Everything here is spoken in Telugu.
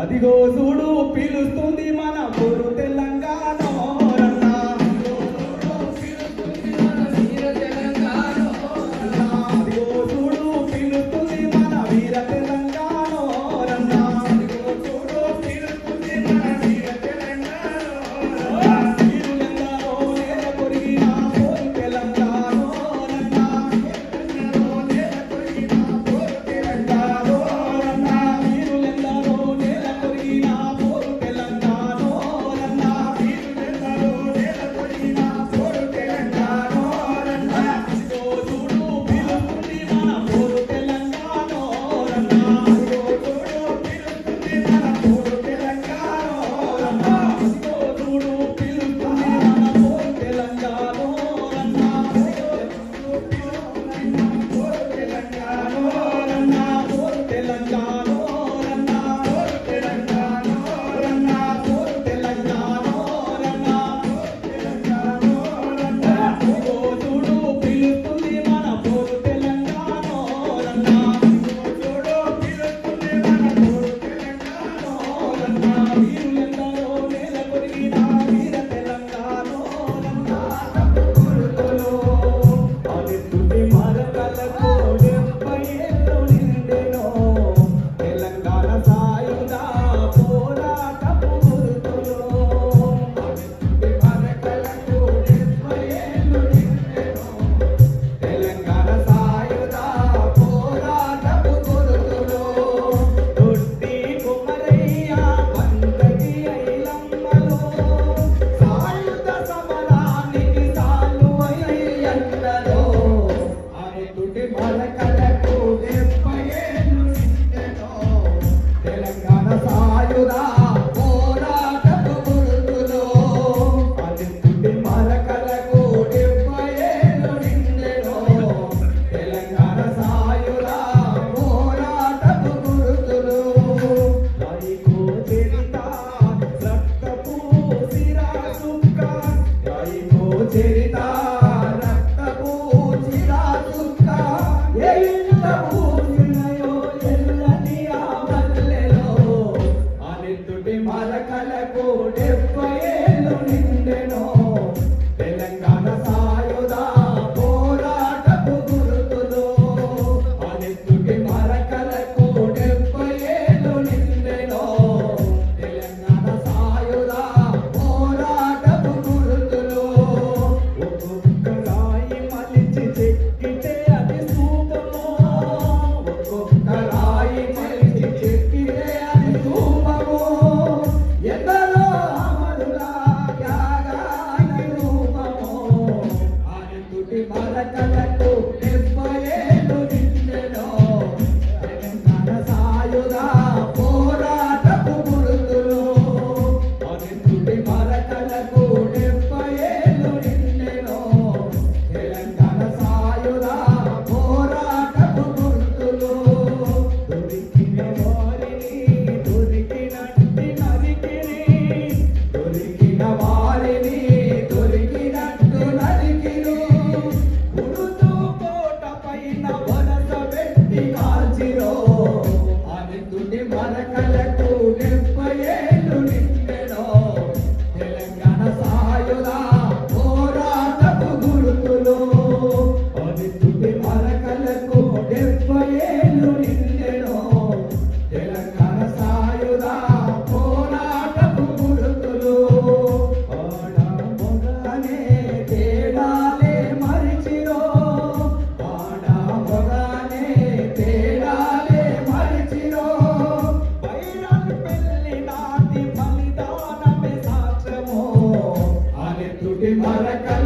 అదిగో చూడు పిలుస్తుంది మన పొరు తెలంగాణ. तेरे तार que maracá